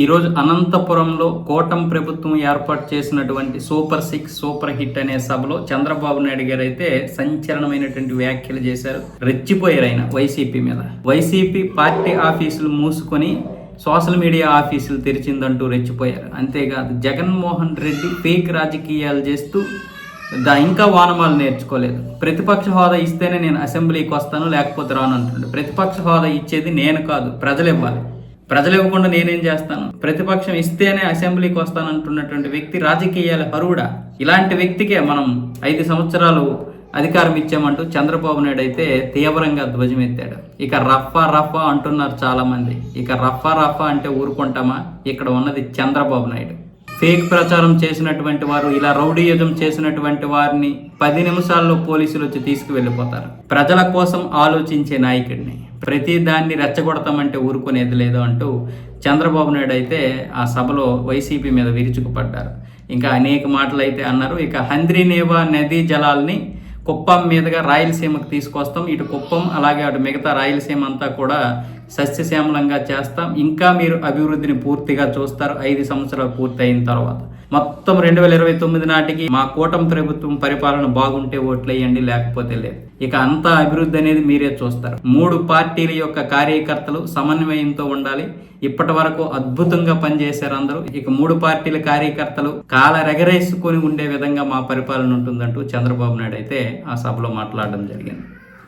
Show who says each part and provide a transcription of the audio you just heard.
Speaker 1: ఈరోజు అనంతపురంలో కోటం ప్రభుత్వం ఏర్పాటు చేసినటువంటి సూపర్ సిక్స్ సూపర్ హిట్ అనే సభలో చంద్రబాబు నాయుడు గారు అయితే సంచలనమైనటువంటి వ్యాఖ్యలు చేశారు. రెచ్చిపోయారు ఆయన వైసీపీ మీద. వైసీపీ పార్టీ ఆఫీసులు మూసుకొని సోషల్ మీడియా ఆఫీసులు తెరిచిందంటూ రెచ్చిపోయారు. అంతేకాదు జగన్మోహన్ రెడ్డి ఫేక్ రాజకీయాలు చేస్తూ దా ఇంకా వానమాలు నేర్చుకోలేదు. ప్రతిపక్ష హోదా ఇస్తేనే నేను అసెంబ్లీకి వస్తాను లేకపోతే రాను అంటుండే ప్రతిపక్ష హోదా ఇచ్చేది నేను కాదు ప్రజలు ఇవ్వాలి. ప్రజలు ఇవ్వకుండా నేనేం చేస్తాను? ప్రతిపక్షం ఇస్తేనే అసెంబ్లీకి వస్తాను అంటున్నటువంటి వ్యక్తి రాజకీయాల హరువుడా? ఇలాంటి వ్యక్తికే మనం ఐదు సంవత్సరాలు అధికారం ఇచ్చామంటూ చంద్రబాబు నాయుడు అయితే తీవ్రంగా ధ్వజమెత్తాడు. ఇక రఫా రఫా అంటున్నారు చాలా మంది ఇక రఫా రఫా అంటే ఊరుకుంటామా? ఇక్కడ ఉన్నది చంద్రబాబు నాయుడు. ఫేక్ ప్రచారం చేసినటువంటి వారు ఇలా రౌడీయుజం చేసినటువంటి వారిని పది నిమిషాల్లో పోలీసులు వచ్చి తీసుకువెళ్ళిపోతారు. ప్రజల కోసం ఆలోచించే నాయకుడిని. ప్రతి దాన్ని రెచ్చగొడతామంటే ఊరుకునేది లేదు అంటూ చంద్రబాబు నాయుడు అయితే ఆ సభలో వైసీపీ మీద విరుచుకుపడ్డారు. ఇంకా అనేక మాటలు అయితే అన్నారు ఇక హంద్రీనేవా నదీ జలాల్ని కుప్పం మీదుగా రాయలసీమకు తీసుకొస్తాం ఇటు కుప్పం అలాగే అటు మిగతా రాయలసీమ అంతా కూడా సస్యశ్యామలంగా చేస్తాం. ఇంకా మీరు అభివృద్ధిని పూర్తిగా చూస్తారు. ఐదు సంవత్సరాలు పూర్తయిన తర్వాత. మొత్తం రెండు వేల ఇరవై తొమ్మిది నాటికి మా కూటమి ప్రభుత్వం పరిపాలన బాగుంటే ఓట్లేయండి లేకపోతే లేదు. ఇక అంతా అభివృద్ధి అనేది మీరే చూస్తారు. మూడు పార్టీల యొక్క కార్యకర్తలు సమన్వయంతో ఉండాలి. ఇప్పటి వరకు అద్భుతంగా పనిచేశారు అందరూ. ఇక మూడు పార్టీల కార్యకర్తలు కాల రెగరేసుకొని ఉండే విధంగా మా పరిపాలన ఉంటుందంటూ చంద్రబాబు నాయుడు అయితే ఆ సభలో మాట్లాడడం జరిగింది.